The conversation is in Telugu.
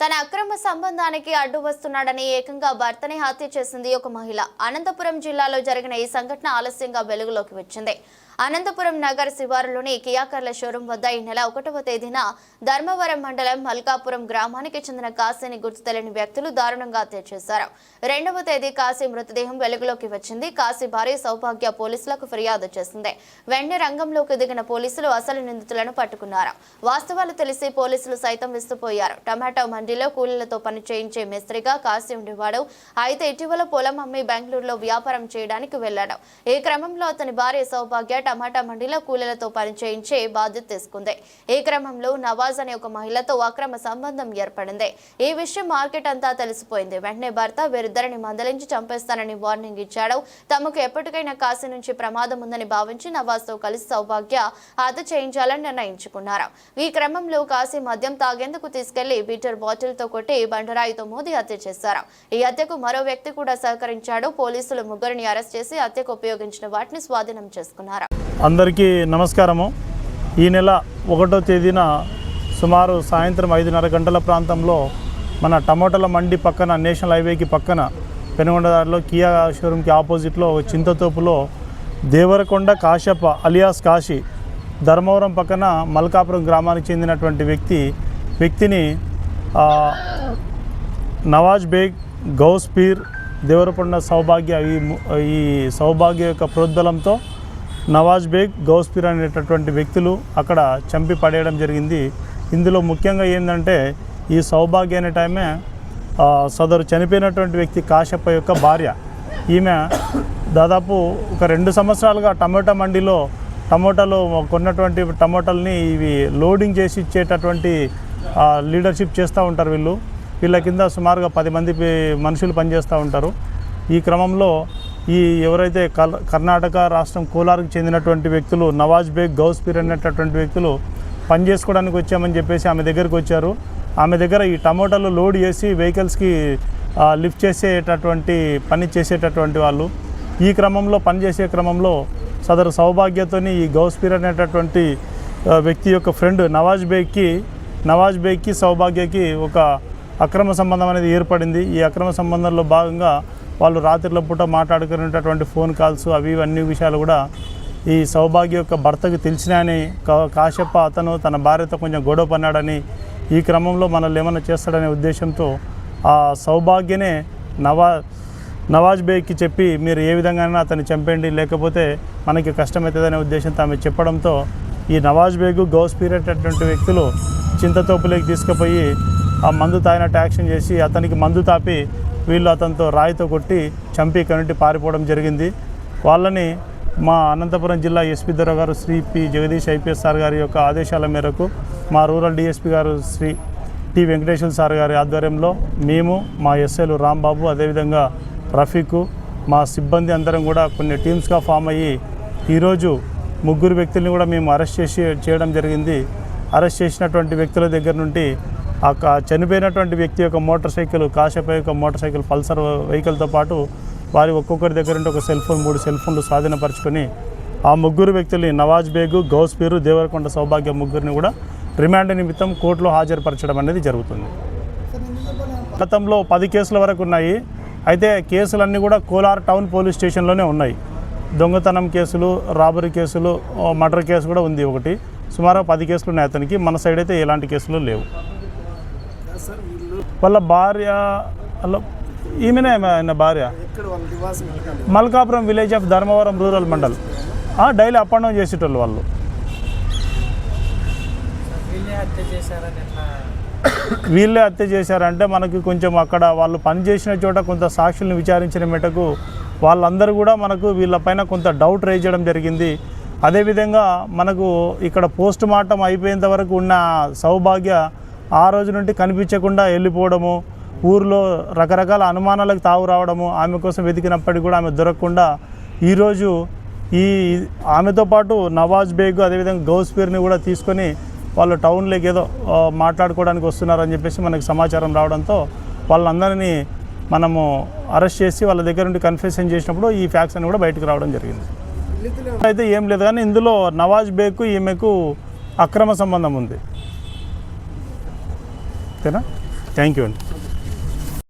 తన అక్రమ సంబంధానికి అడ్డు వస్తున్నాడని ఏకంగా భర్తని హత్య చేసింది ఒక మహిళ. అనంతపురం జిల్లాలో జరిగిన ఈ సంఘటన ఆలస్యంగా వెలుగులోకి వచ్చింది. అనంతపురం నగర్ శివారులోని కియాకర్ల షోరూం వద్ద ఈ నెల ఒకటవ తేదీన ధర్మవరం మండలం మల్కాపురం గ్రామానికి చెందిన కాశీని గుర్తు తెలియని వ్యక్తులు దారుణంగా హత్య చేశారు. రెండవ తేదీ కాశీ మృతదేహం వెలుగులోకి వచ్చింది. కాశీ భార్య సౌభాగ్య పోలీసులకు ఫిర్యాదు చేసింది. వెంటనే రంగంలోకి దిగిన పోలీసులు అసలు నిందితులను పట్టుకున్నారు. వాస్తవాలు తెలిసి పోలీసులు సైతం విస్తుపోయారు. టమాటో మండీలో కూలీలతో పని చేయించే మేస్త్రిగా కాశీ ఉండేవాడు. అయితే ఇటీవల పొలం అమ్మి బెంగళూరులో వ్యాపారం చేయడానికి వెళ్ళాడు ఈ క్రమంలో అతని భార్య సౌభాగ్య టమాటా మండీలో కూలీలతో పనిచేయించే బాధ్యత తీసుకుంది. ఈ క్రమంలో నవాజ్ అనే ఒక మహిళతో అక్రమ సంబంధం ఏర్పడింది. ఈ విషయం మార్కెట్ అంతా తెలిసిపోయింది. వెంటనే భర్త వీరిద్దరిని మందలించి చంపేస్తానని వార్నింగ్ ఇచ్చాడు. తమకు ఎప్పటికైనా కాశీ నుంచి ప్రమాదం ఉందని భావించి నవాజ్తో కలిసి సౌభాగ్య హత్య చేయించాలని నిర్ణయించుకున్నారు. ఈ క్రమంలో కాశీ మద్యం తాగేందుకు తీసుకెళ్ళి బీటర్ బాటిల్తో కొట్టి బండరాయితో మోదీ హత్య చేశారు. ఈ హత్యకు మరో వ్యక్తి కూడా సహకరించాడు. పోలీసులు ముగ్గురిని అరెస్ట్ చేసి హత్యకు ఉపయోగించిన వాటిని స్వాధీనం చేసుకున్నారు. అందరికీ నమస్కారము. ఈ నెల ఒకటో తేదీన సుమారు సాయంత్రం ఐదున్నర గంటల ప్రాంతంలో మన టమోటాల మండి పక్కన నేషనల్ హైవేకి పక్కన పెనుగొండదారిలో కియా షోరూమ్కి ఆపోజిట్లో చింతతోపులో దేవరకొండ కాశ్యప అలియాస్ కాశీ ధర్మవరం పక్కన మల్కాపురం గ్రామానికి చెందినటువంటి వ్యక్తి వ్యక్తిని నవాజ్ బేగ్ గౌస్ పీర్ దేవరకొండ సౌభాగ్య ఈ ఈ సౌభాగ్య యొక్క ప్రోద్బలంతో నవాజ్ బేగ్ గౌస్పీర్ అనేటటువంటి వ్యక్తులు అక్కడ చంపి పడేయడం జరిగింది. ఇందులో ముఖ్యంగా ఏంటంటే ఈ సౌభాగ్య అనే టైమే సదరు చనిపోయినటువంటి వ్యక్తి కాశప్ప యొక్క భార్య. ఈమె దాదాపు ఒక రెండు సంవత్సరాలుగా టమోటా మండిలో టమోటాలు కొన్నటువంటి టమోటాలని ఇవి లోడింగ్ చేసి ఇచ్చేటటువంటి లీడర్షిప్ చేస్తూ ఉంటారు వీళ్ళు. వీళ్ళ కింద సుమారుగా పది మంది మనుషులు పనిచేస్తూ ఉంటారు. ఈ క్రమంలో ఈ ఎవరైతే కర్ణాటక రాష్ట్రం కోలార్కు చెందినటువంటి వ్యక్తులు నవాజ్ బేగ్ గౌస్పీర్ అనేటటువంటి వ్యక్తులు పని చేసుకోవడానికి వచ్చామని చెప్పేసి ఆమె దగ్గరికి వచ్చారు. ఆమె దగ్గర ఈ టమోటాలు లోడ్ చేసి వెహికల్స్కి లిఫ్ట్ చేసేటటువంటి పని చేసేటటువంటి వాళ్ళు. ఈ క్రమంలో పనిచేసే క్రమంలో సదరు సౌభాగ్యతోని ఈ గౌస్పీర్ అనేటటువంటి వ్యక్తి యొక్క ఫ్రెండ్ నవాజ్ బేగ్కి నవాజ్ బేగ్కి సౌభాగ్యకి ఒక అక్రమ సంబంధం అనేది ఏర్పడింది. ఈ అక్రమ సంబంధంలో భాగంగా వాళ్ళు రాత్రిలో పూట మాట్లాడుకునేటటువంటి ఫోన్ కాల్స్ అవి ఇవన్నీ విషయాలు కూడా ఈ సౌభాగ్య యొక్క భర్తకు తెలిసినాయని కా- అతను తన భార్యతో కొంచెం గొడవ పన్నాడని ఈ క్రమంలో మనల్ని ఏమైనా చేస్తాడనే ఉద్దేశంతో ఆ సౌభాగ్యనే నవా నవాజ్ బేగ్కి చెప్పి మీరు ఏ విధంగానైనా అతన్ని చంపండి లేకపోతే మనకి కష్టమవుతుందనే ఉద్దేశంతో ఆమె చెప్పడంతో ఈ నవాజ్ బేగు గౌస్ పీరియడ్ అటువంటి వ్యక్తులు చింతతోపులోకి తీసుకుపోయి ఆ మందు తాగినట్టు యాక్షన్ చేసి అతనికి మందు తాపి వీళ్ళు అతనితో రాయితో కొట్టి చంపి ఇక్కడి నుండి పారిపోవడం జరిగింది. వాళ్ళని మా అనంతపురం జిల్లా ఎస్పీ దొర గారు Shri P. Jagadish IPS sir గారి యొక్క ఆదేశాల మేరకు మా రూరల్ డిఎస్పీ గారు శ్రీ టి. వెంకటేశ్వర సార్ గారి ఆధ్వర్యంలో మేము మా ఎస్ఐలు రాంబాబు అదేవిధంగా రఫీకు మా సిబ్బంది అందరం కూడా కొన్ని టీమ్స్గా ఫామ్ అయ్యి ఈరోజు ముగ్గురు వ్యక్తుల్ని కూడా మేము అరెస్ట్ చేసి చేయడం జరిగింది. అరెస్ట్ చేసినటువంటి వ్యక్తుల దగ్గర నుండి ఆ చనిపోయినటువంటి వ్యక్తి యొక్క మోటార్ సైకిల్ కాశపై యొక్క మోటార్ సైకిల్ పల్సర్ వెహికల్తో పాటు వారి ఒక్కొక్కరి దగ్గర నుండి ఒక సెల్ ఫోన్ మూడు సెల్ ఫోన్లు స్వాధీనపరచుకొని ఆ ముగ్గురు వ్యక్తుల్ని నవాజ్ బేగు గౌస్ పీరు దేవరకొండ సౌభాగ్య ముగ్గురిని కూడా రిమాండ్ నిమిత్తం కోర్టులో హాజరుపరచడం అనేది జరుగుతుంది. గతంలో పది కేసుల వరకు ఉన్నాయి. అయితే కేసులన్నీ కూడా కోలార్ టౌన్ పోలీస్ స్టేషన్లోనే ఉన్నాయి. దొంగతనం కేసులు రాబరీ కేసులు మర్డర్ కేసు కూడా ఉంది ఒకటి. సుమారు పది కేసులు ఉన్నాయి అతనికి. మన సైడ్ అయితే ఎలాంటి కేసులు లేవు. వాళ్ళ భార్య ఈమెనే ఆయన భార్య? Malkapuram. Village of Dharmavaram rural mandal. Daily up and down చేసేటోళ్ళు వాళ్ళు. వీళ్ళే హత్య చేశారంటే మనకి కొంచెం అక్కడ వాళ్ళు పనిచేసిన చోట కొంత సాక్షుల్ని విచారించిన మెటకు వాళ్ళందరూ కూడా మనకు వీళ్ళపైన కొంత డౌట్ రేజ్ చేయడం జరిగింది. అదేవిధంగా మనకు ఇక్కడ పోస్ట్ మార్టం అయిపోయేంత వరకు ఉన్న సౌభాగ్య ఆ రోజు నుండి కనిపించకుండా వెళ్ళిపోవడము ఊర్లో రకరకాల అనుమానాలకు తావు రావడము ఆమె కోసం వెతికినప్పటికీ కూడా ఆమె దొరకకుండా ఈరోజు ఈ ఆమెతో పాటు నవాజ్ బేగ్ అదేవిధంగా గౌస్పీర్ని కూడా తీసుకొని వాళ్ళు టౌన్లోకి ఏదో మాట్లాడుకోవడానికి వస్తున్నారని చెప్పేసి మనకి సమాచారం రావడంతో వాళ్ళందరినీ మనము అరెస్ట్ చేసి వాళ్ళ దగ్గర నుండి కన్ఫెషన్ చేసినప్పుడు ఈ ఫ్యాక్స్ అని కూడా బయటకు రావడం జరిగింది. అయితే ఏం లేదు కానీ ఇందులో నవాజ్ బేగ్కు ఈమెకు అక్రమ సంబంధం ఉంది. ఓకేనా? థ్యాంక్ యూ అండి.